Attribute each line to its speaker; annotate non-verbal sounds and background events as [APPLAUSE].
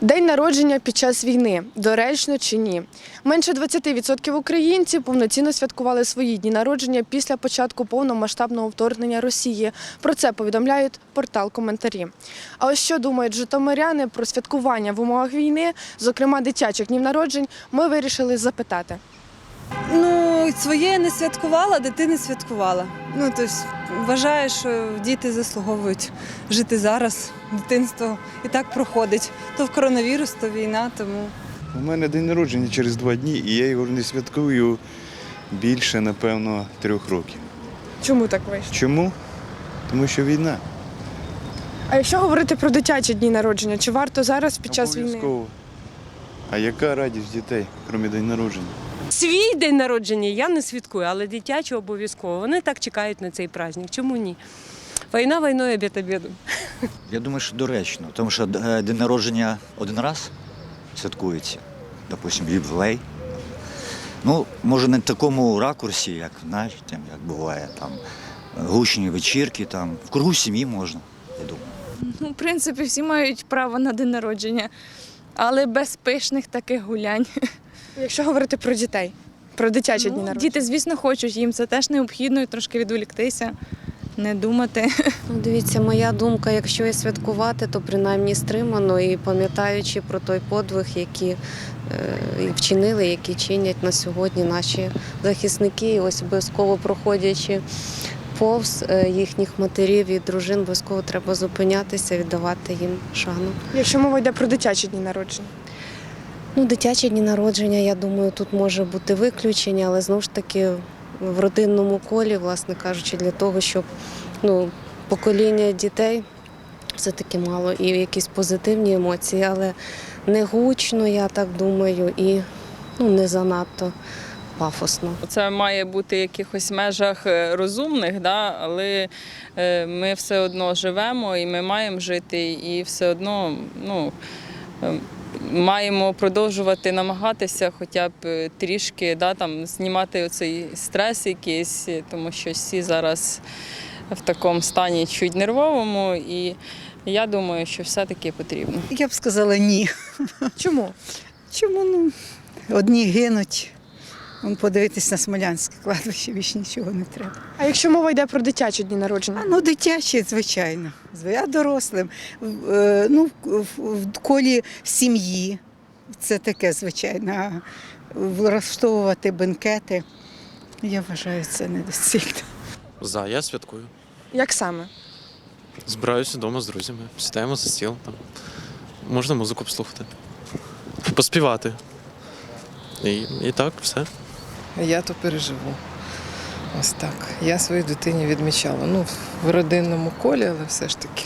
Speaker 1: День народження під час війни доречно чи ні? Менше 20% українців повноцінно святкували свої дні народження після початку повномасштабного вторгнення Росії. Про це повідомляють портал коментарі. А ось що думають житомиряни про святкування в умовах війни, зокрема дитячих днів народжень, ми вирішили запитати.
Speaker 2: Ну, своє я не святкувала, дитини святкувала. Ну, тобто, вважаю, що діти заслуговують жити зараз. Дитинство і так проходить. То в коронавірус, то війна, тому
Speaker 3: У мене день народження через два дні, і я його не святкую більше, напевно, трьох років.
Speaker 1: Чому так вийшло?
Speaker 3: Чому? Тому що війна.
Speaker 1: А якщо говорити про дитячі дні народження, чи варто зараз під час війни?
Speaker 3: Обов'язково. А яка радість дітей, крім день народження?
Speaker 4: Свій день народження я не святкую, але дитячі обов'язково. Вони так чекають на цей праздник. Чому ні? Війна війною, обід обідом.
Speaker 5: Я думаю, що доречно, тому що е, день народження один раз святкується, допустимо, ювілей. Ну, може, не в такому ракурсі, як знаєте, як буває там гучні вечірки, там в кругу сім'ї можна, я думаю.
Speaker 6: Ну, в принципі, всі мають право на день народження, але без пишних таких гулянь.
Speaker 1: Якщо говорити про дітей, про дитячі дні
Speaker 6: Ну,
Speaker 1: народження.
Speaker 6: діти, звісно, хочуть, їм це теж необхідно і трошки відволіктися, не думати. [LAUGHS]
Speaker 7: Ну, Дивіться, моя думка, якщо і святкувати, то принаймні стримано і пам'ятаючи про той подвиг, які е, вчинили, які чинять на сьогодні наші захисники, і ось обов'язково проходячи повз е, їхніх матерів і дружин, обов'язково треба зупинятися, віддавати їм шану.
Speaker 1: Якщо мова йде про дитячі дні народження.
Speaker 7: Ну, дитячі дні народження, я думаю, тут може бути виключення, але знову ж таки в родинному колі, власне кажучи, для того, щоб ну, покоління дітей все-таки мало і якісь позитивні емоції, але не гучно, я так думаю, і ну, не занадто пафосно.
Speaker 8: Це має бути в якихось межах е, розумних, да? але е, ми все одно живемо і ми маємо жити, і все одно ну, е, маємо продовжувати намагатися хоча б е, трішки да, там, знімати оцей стрес якийсь, е, тому що всі зараз в такому стані чуть нервовому. І я думаю, що все-таки потрібно.
Speaker 9: Я б сказала ні.
Speaker 1: Чому?
Speaker 9: Чому ну, одні гинуть? Вон подивитись на Смолянське кладбище, більш нічого не треба.
Speaker 1: А якщо мова йде про дитячі дні народження?
Speaker 9: А ну дитячі, звичайно. Зв- А дорослим. В- е, Ну, в колі сім'ї. Це таке, звичайно. Влаштовувати бенкети. Я вважаю, це недоцільно.
Speaker 10: За, я святкую.
Speaker 1: Як саме?
Speaker 10: Збираюся вдома з друзями, сідаємо за стіл. Там. Можна музику послухати, поспівати. І, і так, все.
Speaker 11: Я то переживу. Ось так. Я своїй дитині відмічала. Ну, в родинному колі, але все ж таки